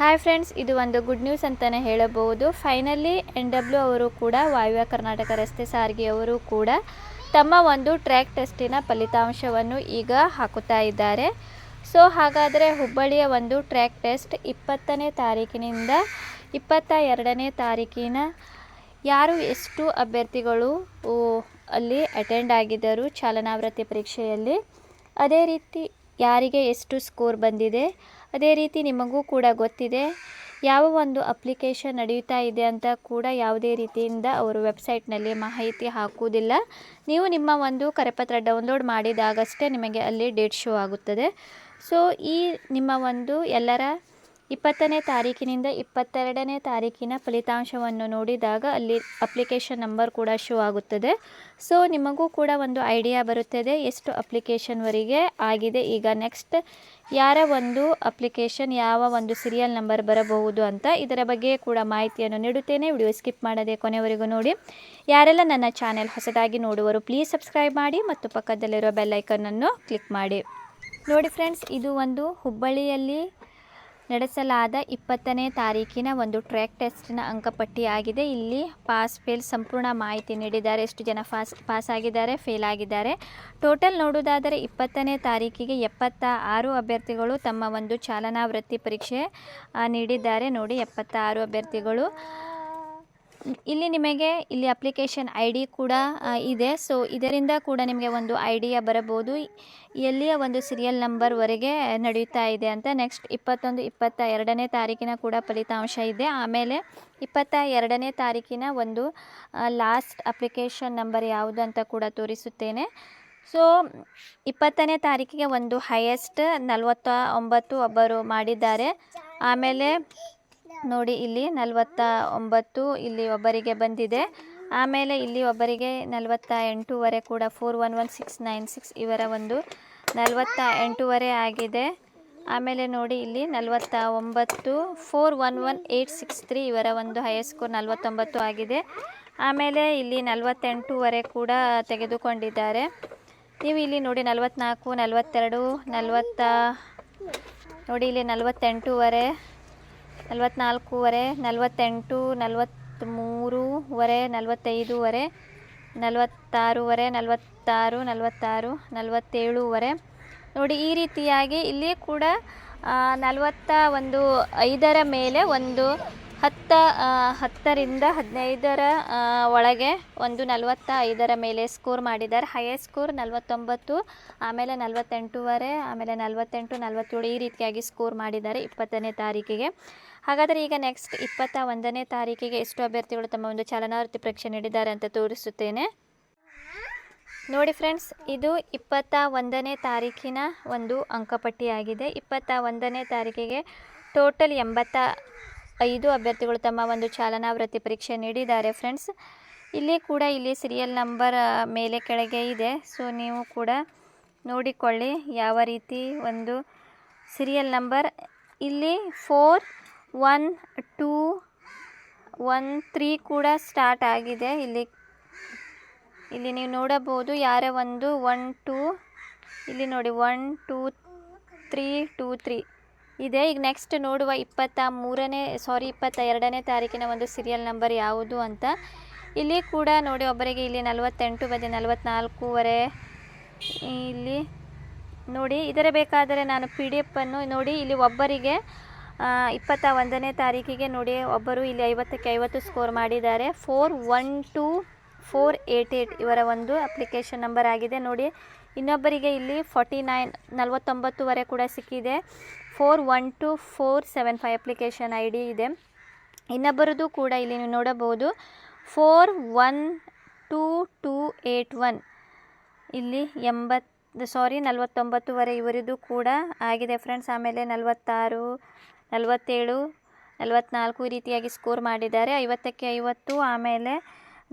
Hi friends ಇದು ಒಂದು good news ಅಂತಲೇ ಹೇಳಬಹುದು. ಫೈನಲಿ ಎನ್ ಡಬ್ಲ್ಯೂ ಅವರು ಕೂಡ ವಾಯುವ್ಯ ಕರ್ನಾಟಕ ರಸ್ತೆ ಸಾರಿಗೆಯವರು ಕೂಡ ತಮ್ಮ ಒಂದು ಟ್ರ್ಯಾಕ್ ಟೆಸ್ಟಿನ ಫಲಿತಾಂಶವನ್ನು ಈಗ ಹಾಕುತ್ತಾ ಇದ್ದಾರೆ. ಸೊ ಹಾಗಾದರೆ ಹುಬ್ಬಳ್ಳಿಯ ಒಂದು ಟ್ರ್ಯಾಕ್ ಟೆಸ್ಟ್ ಇಪ್ಪತ್ತನೇ ತಾರೀಕಿನಿಂದ ಇಪ್ಪತ್ತ ಎರಡನೇ ತಾರೀಕಿನ ಯಾರು ಎಷ್ಟು ಅಭ್ಯರ್ಥಿಗಳು ಅಲ್ಲಿ ಅಟೆಂಡ್ ಆಗಿದ್ದರು ಚಾಲನಾವೃತ್ತಿ ಪರೀಕ್ಷೆಯಲ್ಲಿ? ಅದೇ ರೀತಿ ಯಾರಿಗೆ ಎಷ್ಟು ಸ್ಕೋರ್ ಬಂದಿದೆ? ಅದೇ ರೀತಿ ನಿಮಗೂ ಕೂಡ ಗೊತ್ತಿದೆ. ಯಾವ ಒಂದು ಅಪ್ಲಿಕೇಶನ್ ನಡೆಯುತ್ತಾ ಇದೆ ಅಂತ ಕೂಡ ಯಾವುದೇ ರೀತಿಯಿಂದ ಅವರು ವೆಬ್ಸೈಟ್ನಲ್ಲಿ ಮಾಹಿತಿ ಹಾಕುವುದಿಲ್ಲ. ನೀವು ನಿಮ್ಮ ಒಂದು ಕರೆಪತ್ರ ಡೌನ್ಲೋಡ್ ಮಾಡಿದಾಗಷ್ಟೇ ನಿಮಗೆ ಅಲ್ಲಿ ಡೇಟ್ ಶೋ ಆಗುತ್ತದೆ. ಸೊ ಈ ನಿಮ್ಮ ಒಂದು ಎಲ್ಲರ ಇಪ್ಪತ್ತನೇ ತಾರೀಕಿನಿಂದ ಇಪ್ಪತ್ತೆರಡನೇ ತಾರೀಕಿನ ಫಲಿತಾಂಶವನ್ನು ನೋಡಿದಾಗ ಅಲ್ಲಿ ಅಪ್ಲಿಕೇಶನ್ ನಂಬರ್ ಕೂಡ ಶೋ ಆಗುತ್ತದೆ. ಸೊ, ನಿಮಗೂ ಕೂಡ ಒಂದು ಐಡಿಯಾ ಬರುತ್ತದೆ ಎಷ್ಟು ಅಪ್ಲಿಕೇಶನ್ವರೆಗೆ ಆಗಿದೆ. ಈಗ ನೆಕ್ಸ್ಟ್ ಯಾರ ಒಂದು ಅಪ್ಲಿಕೇಶನ್, ಯಾವ ಒಂದು ಸೀರಿಯಲ್ ನಂಬರ್ ಬರಬಹುದು ಅಂತ ಇದರ ಬಗ್ಗೆ ಕೂಡ ಮಾಹಿತಿಯನ್ನು ನೀಡುತ್ತೇನೆ. ವಿಡಿಯೋ ಸ್ಕಿಪ್ ಮಾಡದೆ ಕೊನೆವರೆಗೂ ನೋಡಿ. ಯಾರೆಲ್ಲ ನನ್ನ ಚಾನೆಲ್ ಹೊಸದಾಗಿ ನೋಡುವರು ಪ್ಲೀಸ್ ಸಬ್ಸ್ಕ್ರೈಬ್ ಮಾಡಿ ಮತ್ತು ಪಕ್ಕದಲ್ಲಿರೋ ಬೆಲ್ಲೈಕನ್ನನ್ನು ಕ್ಲಿಕ್ ಮಾಡಿ. ನೋಡಿ ಫ್ರೆಂಡ್ಸ್, ಇದು ಒಂದು ಹುಬ್ಬಳ್ಳಿಯಲ್ಲಿ ನಡೆಸಲಾದ ಇಪ್ಪತ್ತನೇ ತಾರೀಕಿನ ಒಂದು ಟ್ರ್ಯಾಕ್ ಟೆಸ್ಟ್ನ ಅಂಕಪಟ್ಟಿ ಆಗಿದೆ ಇಲ್ಲಿ ಪಾಸ್ ಫೇಲ್ ಸಂಪೂರ್ಣ ಮಾಹಿತಿ ನೀಡಿದ್ದಾರೆ. ಎಷ್ಟು ಜನ ಪಾಸ್ ಪಾಸ್ ಆಗಿದ್ದಾರೆ ಫೇಲ್ ಆಗಿದ್ದಾರೆ. ಟೋಟಲ್ ನೋಡುವುದಾದರೆ ಇಪ್ಪತ್ತನೇ ತಾರೀಕಿಗೆ ಎಪ್ಪತ್ತ ಆರು ಅಭ್ಯರ್ಥಿಗಳು ತಮ್ಮ ಒಂದು ಚಾಲನಾ ವೃತ್ತಿ ಪರೀಕ್ಷೆ ನೀಡಿದ್ದಾರೆ. ನೋಡಿ ಎಪ್ಪತ್ತ ಆರು ಅಭ್ಯರ್ಥಿಗಳು. ಇಲ್ಲಿ ನಿಮಗೆ ಇಲ್ಲಿ ಅಪ್ಲಿಕೇಶನ್ ಐ ಡಿ ಕೂಡ ಇದೆ. ಸೊ ಇದರಿಂದ ಕೂಡ ನಿಮಗೆ ಒಂದು ಐಡಿಯಾ ಬರಬಹುದು. ಎಲ್ಲಿಯ ಒಂದು ಸೀರಿಯಲ್ ನಂಬರ್ವರೆಗೆ ನಡೆಯುತ್ತಾ ಇದೆ ಅಂತ ನೆಕ್ಸ್ಟ್ ಇಪ್ಪತ್ತೊಂದು ಇಪ್ಪತ್ತ ಎರಡನೇ ತಾರೀಕಿನ ಕೂಡ ಫಲಿತಾಂಶ ಇದೆ. ಆಮೇಲೆ ಇಪ್ಪತ್ತ ಎರಡನೇ ತಾರೀಕಿನ ಒಂದು ಲಾಸ್ಟ್ ಅಪ್ಲಿಕೇಶನ್ ನಂಬರ್ ಯಾವುದು ಅಂತ ಕೂಡ ತೋರಿಸುತ್ತೇನೆ. ಸೊ ಇಪ್ಪತ್ತನೇ ತಾರೀಕಿಗೆ ಒಂದು ಹೈಯೆಸ್ಟ್ ನಲವತ್ತ ಒಂಬತ್ತು ಒಬ್ಬರು ಮಾಡಿದ್ದಾರೆ. ಆಮೇಲೆ ನೋಡಿ, ಇಲ್ಲಿ ನಲವತ್ತ ಒಂಬತ್ತು ಇಲ್ಲಿ ಒಬ್ಬರಿಗೆ ಬಂದಿದೆ. ಆಮೇಲೆ ಇಲ್ಲಿ ಒಬ್ಬರಿಗೆ ನಲವತ್ತ ಎಂಟೂವರೆ ಕೂಡ four one one six nine six ಇವರ ಒಂದು ನಲವತ್ತ ಎಂಟೂವರೆ ಆಗಿದೆ. ಆಮೇಲೆ ನೋಡಿ, ಇಲ್ಲಿ ನಲವತ್ತ ಒಂಬತ್ತು four one one eight six three ಇವರ ಒಂದು ಹೈಯೆಸ್ಟ್ ಸ್ಕೋರ್ ನಲವತ್ತೊಂಬತ್ತು ಆಗಿದೆ. ಆಮೇಲೆ ಇಲ್ಲಿ ನಲವತ್ತೆಂಟೂವರೆ ಕೂಡ ತೆಗೆದುಕೊಂಡಿದ್ದಾರೆ. ನೀವು ಇಲ್ಲಿ ನೋಡಿ ನಲವತ್ತ್ನಾಲ್ಕು ನಲವತ್ತೆರಡು, ನಲವತ್ತ, ನೋಡಿ, ಇಲ್ಲಿ ನಲವತ್ತೆಂಟೂವರೆ ನಲವತ್ತ್ನಾಲ್ಕೂವರೆ ನಲವತ್ತೆಂಟು ನಲವತ್ತ್ಮೂರುವರೆ ನಲವತ್ತೈದೂವರೆ, ನಲವತ್ತಾರೂವರೆ, ನಲವತ್ತಾರು ನಲವತ್ತಾರು, ನಲವತ್ತೇಳೂವರೆ. ನೋಡಿ, ಈ ರೀತಿಯಾಗಿ ಇಲ್ಲಿ ಕೂಡ ನಲವತ್ತ ಒಂದು ಐದರ ಮೇಲೆ ಒಂದು ಹತ್ತ ಹತ್ತರಿಂದ ಹದಿನೈದರ ಒಳಗೆ ಒಂದು ನಲವತ್ತ ಐದರ ಮೇಲೆ ಸ್ಕೋರ್ ಮಾಡಿದ್ದಾರೆ. ಹೈಯೆಸ್ಟ್ ಸ್ಕೋರ್ ನಲವತ್ತೊಂಬತ್ತು, ಆಮೇಲೆ ನಲವತ್ತೆಂಟೂವರೆ, ಆಮೇಲೆ ನಲವತ್ತೆಂಟು, ನಲವತ್ತೇಳು ಈ ರೀತಿಯಾಗಿ ಸ್ಕೋರ್ ಮಾಡಿದ್ದಾರೆ ಇಪ್ಪತ್ತನೇ ತಾರೀಕಿಗೆ. ಹಾಗಾದರೆ ಈಗ ನೆಕ್ಸ್ಟ್ ಇಪ್ಪತ್ತ ಒಂದನೇ ತಾರೀಕಿಗೆ ಎಷ್ಟು ಅಭ್ಯರ್ಥಿಗಳು ತಮ್ಮ ಒಂದು ಚಲನಾವೃತ್ತಿ ಪರೀಕ್ಷೆ ನೀಡಿದ್ದಾರೆ ಅಂತ ತೋರಿಸುತ್ತೇನೆ. ನೋಡಿ ಫ್ರೆಂಡ್ಸ್ ಇದು ಇಪ್ಪತ್ತ ಒಂದನೇ ತಾರೀಕಿನ ಒಂದು ಅಂಕಪಟ್ಟಿಯಾಗಿದೆ. ಇಪ್ಪತ್ತ ಒಂದನೇ ತಾರೀಕಿಗೆ ಟೋಟಲ್ ಎಂಬತ್ತ ಐದು ಅಭ್ಯರ್ಥಿಗಳು ತಮ್ಮ ಒಂದು ಚಾಲನಾ ವೃತ್ತಿ ಪರೀಕ್ಷೆ ನೀಡಿದ್ದಾರೆ ಫ್ರೆಂಡ್ಸ್. ಇಲ್ಲಿ ಕೂಡ ಇಲ್ಲಿ ಸೀರಿಯಲ್ ನಂಬರ್ ಮೇಲೆ ಕೆಳಗೆ ಇದೆ. ಸೊ ನೀವು ಕೂಡ ನೋಡಿಕೊಳ್ಳಿ ಯಾವ ರೀತಿ ಒಂದು ಸೀರಿಯಲ್ ನಂಬರ್ ಇಲ್ಲಿ four one two one three ಕೂಡ ಸ್ಟಾರ್ಟ್ ಆಗಿದೆ. ಇಲ್ಲಿ ಇಲ್ಲಿ ನೀವು ನೋಡಬಹುದು ಯಾರ ಒಂದು ಒನ್ ಟೂ ಇಲ್ಲಿ ನೋಡಿ one two three two three ಇದೆ. ಈಗ ನೆಕ್ಸ್ಟ್ ನೋಡುವ ಇಪ್ಪತ್ತ ಮೂರನೇ ಸಾರಿ ಇಪ್ಪತ್ತ ಎರಡನೇ ತಾರೀಕಿನ ಒಂದು ಸೀರಿಯಲ್ ನಂಬರ್ ಯಾವುದು ಅಂತ. ಇಲ್ಲಿ ಕೂಡ ನೋಡಿ ಒಬ್ಬರಿಗೆ ಇಲ್ಲಿ ನಲವತ್ತೆಂಟು ಬದಿ ನಲವತ್ತ್ನಾಲ್ಕೂವರೆ ಇಲ್ಲಿ ನೋಡಿ, ಇದರ ಬೇಕಾದರೆ ನಾನು ಪಿ ಡಿ ಎಫನ್ನು ನೋಡಿ, ಇಲ್ಲಿ ಒಬ್ಬರಿಗೆ ಇಪ್ಪತ್ತ ಒಂದನೇ ತಾರೀಕಿಗೆ ನೋಡಿ, ಒಬ್ಬರು ಇಲ್ಲಿ ಐವತ್ತಕ್ಕೆ ಐವತ್ತು ಸ್ಕೋರ್ ಮಾಡಿದ್ದಾರೆ. Four one two four eight eight ಇವರ ಒಂದು ಅಪ್ಲಿಕೇಶನ್ ನಂಬರ್ ಆಗಿದೆ. ನೋಡಿ, ಇನ್ನೊಬ್ಬರಿಗೆ ಇಲ್ಲಿ ಫಾರ್ಟಿ ನೈನ್ ನಲವತ್ತೊಂಬತ್ತುವರೆ ಕೂಡ ಸಿಕ್ಕಿದೆ. Four one two four seven five application I D ಇದೆ. ಇನ್ನೊಬ್ಬರದ್ದು ಕೂಡ ಇಲ್ಲಿ ನೀವು ನೋಡಬಹುದು. Four one two two eight one. ಇಲ್ಲಿ ಎಂಬತ್ತು ಸಾರಿ ನಲವತ್ತೊಂಬತ್ತುವರೆ ಇವರಿದು ಕೂಡ ಆಗಿದೆ ಫ್ರೆಂಡ್ಸ್ ಆಮೇಲೆ ನಲವತ್ತಾರು, ನಲವತ್ತೇಳು, ನಲವತ್ನಾಲ್ಕು ಈ ರೀತಿಯಾಗಿ ಸ್ಕೋರ್ ಮಾಡಿದ್ದಾರೆ. ಐವತ್ತಕ್ಕೆ ಐವತ್ತು, ಆಮೇಲೆ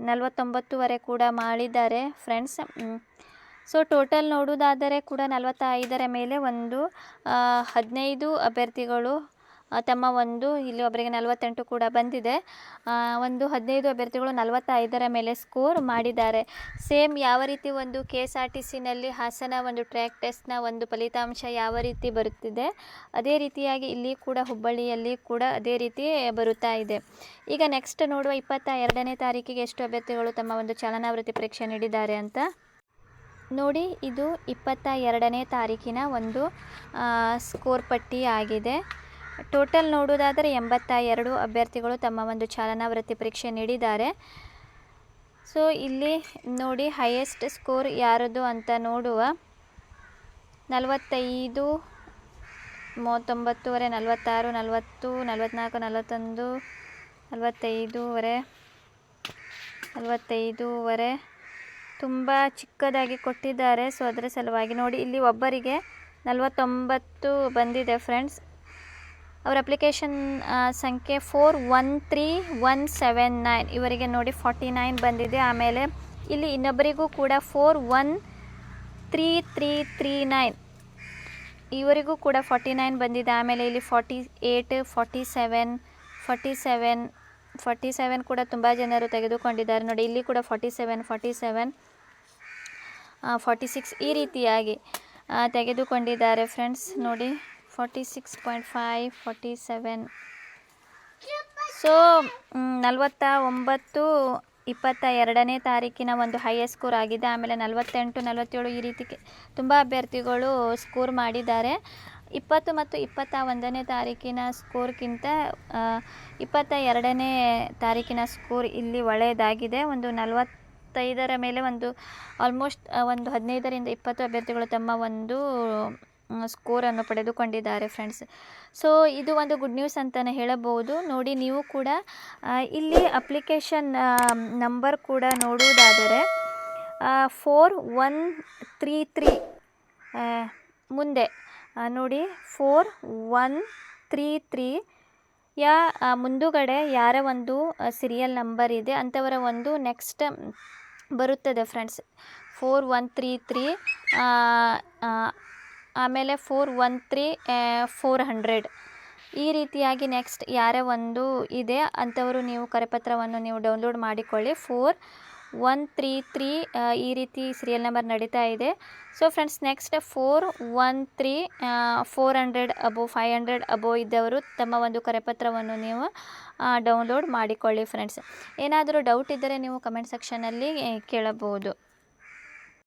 ನಲವತ್ತೊಂಬತ್ತುವರೆ ಕೂಡ ಮಾಡಿದ್ದಾರೆ ಫ್ರೆಂಡ್ಸ್ ಸೊ ಟೋಟಲ್ ನೋಡುವುದಾದರೆ ಕೂಡ ನಲವತ್ತೈದರ ಮೇಲೆ ಒಂದು ಹದಿನೈದು ಅಭ್ಯರ್ಥಿಗಳು ತಮ್ಮ ಒಂದು, ಇಲ್ಲಿ ಒಬ್ಬರಿಗೆ ನಲವತ್ತೆಂಟು ಕೂಡ ಬಂದಿದೆ. ಒಂದು ಹದಿನೈದು ಅಭ್ಯರ್ಥಿಗಳು ನಲವತ್ತೈದರ ಮೇಲೆ ಸ್ಕೋರ್ ಮಾಡಿದ್ದಾರೆ. ಸೇಮ್ ಯಾವ ರೀತಿ ಒಂದು ಕೆ ಎಸ್ ಆರ್ ಟಿ ಸಿನಲ್ಲಿ ಹಾಸನ ಒಂದು ಟ್ರ್ಯಾಕ್ ಟೆಸ್ಟ್ನ ಒಂದು ಫಲಿತಾಂಶ ಯಾವ ರೀತಿ ಬರುತ್ತಿದೆ, ಅದೇ ರೀತಿಯಾಗಿ ಇಲ್ಲಿ ಕೂಡ ಹುಬ್ಬಳ್ಳಿಯಲ್ಲಿ ಕೂಡ ಅದೇ ರೀತಿ ಬರುತ್ತಾ ಇದೆ. ಈಗ ನೆಕ್ಸ್ಟ್ ನೋಡುವ ಇಪ್ಪತ್ತ ಎರಡನೇ ತಾರೀಕಿಗೆ ಎಷ್ಟು ಅಭ್ಯರ್ಥಿಗಳು ತಮ್ಮ ಒಂದು ಚಲನಾವೃತ್ತಿ ಪರೀಕ್ಷೆ ನೀಡಿದ್ದಾರೆ ಅಂತ? ನೋಡಿ, ಇದು ಇಪ್ಪತ್ತ ಎರಡನೇ ತಾರೀಕಿನ ಒಂದು ಸ್ಕೋರ್ ಪಟ್ಟಿ ಆಗಿದೆ. ಟೋಟಲ್ ನೋಡುವುದಾದರೆ ಎಂಬತ್ತ ಎರಡು ಅಭ್ಯರ್ಥಿಗಳು ತಮ್ಮ ಒಂದು ಚಾಲನಾ ವೃತ್ತಿ ಪರೀಕ್ಷೆ ನೀಡಿದ್ದಾರೆ. ಸೊ, ಇಲ್ಲಿ ನೋಡಿ ಹೈಯೆಸ್ಟ್ ಸ್ಕೋರ್ ಯಾರದು ಅಂತ ನೋಡುವ. ನಲವತ್ತೈದು, ಮೂವತ್ತೊಂಬತ್ತುವರೆ, ನಲವತ್ತಾರು, ನಲವತ್ತು ನಲವತ್ತ್ನಾಲ್ಕು ನಲವತ್ತೊಂದು, ನಲವತ್ತೈದೂವರೆ ನಲವತ್ತೈದೂವರೆ ತುಂಬ ಚಿಕ್ಕದಾಗಿ ಕೊಟ್ಟಿದ್ದಾರೆ. ಸೊ ಅದರ ಸಲುವಾಗಿ ನೋಡಿ, ಇಲ್ಲಿ ಒಬ್ಬರಿಗೆ ನಲವತ್ತೊಂಬತ್ತು ಬಂದಿದೆ ಫ್ರೆಂಡ್ಸ್ ಅವರ ಅಪ್ಲಿಕೇಶನ್ ಸಂಖ್ಯೆ four one three one seven nine ಇವರಿಗೆ ನೋಡಿ ಫಾರ್ಟಿ ನೈನ್ ಬಂದಿದೆ. ಆಮೇಲೆ ಇಲ್ಲಿ ಇನ್ನೊಬ್ಬರಿಗೂ ಕೂಡ four one three three three nine ಇವರಿಗೂ ಕೂಡ ಫಾರ್ಟಿ ನೈನ್ ಬಂದಿದೆ. ಆಮೇಲೆ ಇಲ್ಲಿ forty eight forty seven forty seven forty seven ಕೂಡ ತುಂಬ ಜನರು ತೆಗೆದುಕೊಂಡಿದ್ದಾರೆ. ನೋಡಿ, ಇಲ್ಲಿ ಕೂಡ forty seven forty seven forty six ಈ ರೀತಿಯಾಗಿ ತೆಗೆದುಕೊಂಡಿದ್ದಾರೆ ಫ್ರೆಂಡ್ಸ್ ನೋಡಿ forty six point five forty seven so ನಲವತ್ತ ಒಂಬತ್ತು ಇಪ್ಪತ್ತ ಎರಡನೇ ತಾರೀಕಿನ ಒಂದು ಹೈಯೆಸ್ಟ್ ಸ್ಕೋರ್ ಆಗಿದೆ. ಆಮೇಲೆ ನಲವತ್ತೆಂಟು, ನಲವತ್ತೇಳು ಈ ರೀತಿ ತುಂಬ ಅಭ್ಯರ್ಥಿಗಳು ಸ್ಕೋರ್ ಮಾಡಿದ್ದಾರೆ. ಇಪ್ಪತ್ತು ಮತ್ತು ಇಪ್ಪತ್ತ ಒಂದನೇ ತಾರೀಕಿನ ಸ್ಕೋರ್ಗಿಂತ ಇಪ್ಪತ್ತ ಎರಡನೇ ತಾರೀಕಿನ ಸ್ಕೋರ್ ಇಲ್ಲಿ ಒಳ್ಳೆಯದಾಗಿದೆ. ಒಂದು ನಲವತ್ತೈದರ ಮೇಲೆ ಒಂದು ಆಲ್ಮೋಸ್ಟ್ ಒಂದು ಹದಿನೈದರಿಂದ ಇಪ್ಪತ್ತು ಅಭ್ಯರ್ಥಿಗಳು ತಮ್ಮ ಒಂದು ಸ್ಕೋರನ್ನು ಪಡೆದುಕೊಂಡಿದ್ದಾರೆ ಫ್ರೆಂಡ್ಸ್ ಸೊ ಇದು ಒಂದು ಗುಡ್ ನ್ಯೂಸ್ ಅಂತಲೇ ಹೇಳಬಹುದು. ನೋಡಿ, ನೀವು ಕೂಡ ಇಲ್ಲಿ ಅಪ್ಲಿಕೇಶನ್ ನಂಬರ್ ಕೂಡ ನೋಡುವುದಾದರೆ ಫೋರ್ ಒನ್ ತ್ರೀ ತ್ರೀ ಮುಂದೆ ನೋಡಿ ಫೋರ್ ಒನ್ ತ್ರೀ ತ್ರೀ ಯಾ ಮುಂದುಗಡೆ ಯಾರ ಒಂದು ಸೀರಿಯಲ್ ನಂಬರ್ ಇದೆ. ಅಂಥವರ ಒಂದು ನೆಕ್ಸ್ಟ್ ಬರುತ್ತದೆ friends four one three three ಆಮೇಲೆ four one three four hundred ಈ ರೀತಿಯಾಗಿ ನೆಕ್ಸ್ಟ್ ಯಾರೇ ಒಂದು ಇದೆ. ಅಂಥವರು ನೀವು ಕರೆಪತ್ರವನ್ನು ನೀವು ಡೌನ್ಲೋಡ್ ಮಾಡಿಕೊಳ್ಳಿ. ಫೋರ್ ಒನ್ ತ್ರೀ ತ್ರೀ ಈ ರೀತಿ ಸೀರಿಯಲ್ ನಂಬರ್ ನಡೀತಾ ಇದೆ. So friends next four one three four hundred above five hundred above ಇದ್ದವರು ತಮ್ಮ ಒಂದು ಕರೆಪತ್ರವನ್ನು ನೀವು ಡೌನ್ಲೋಡ್ ಮಾಡಿಕೊಳ್ಳಿ ಫ್ರೆಂಡ್ಸ್ ಏನಾದರೂ ಡೌಟ್ ಇದ್ದರೆ ನೀವು ಕಮೆಂಟ್ ಸೆಕ್ಷನಲ್ಲಿ ಕೇಳಬಹುದು.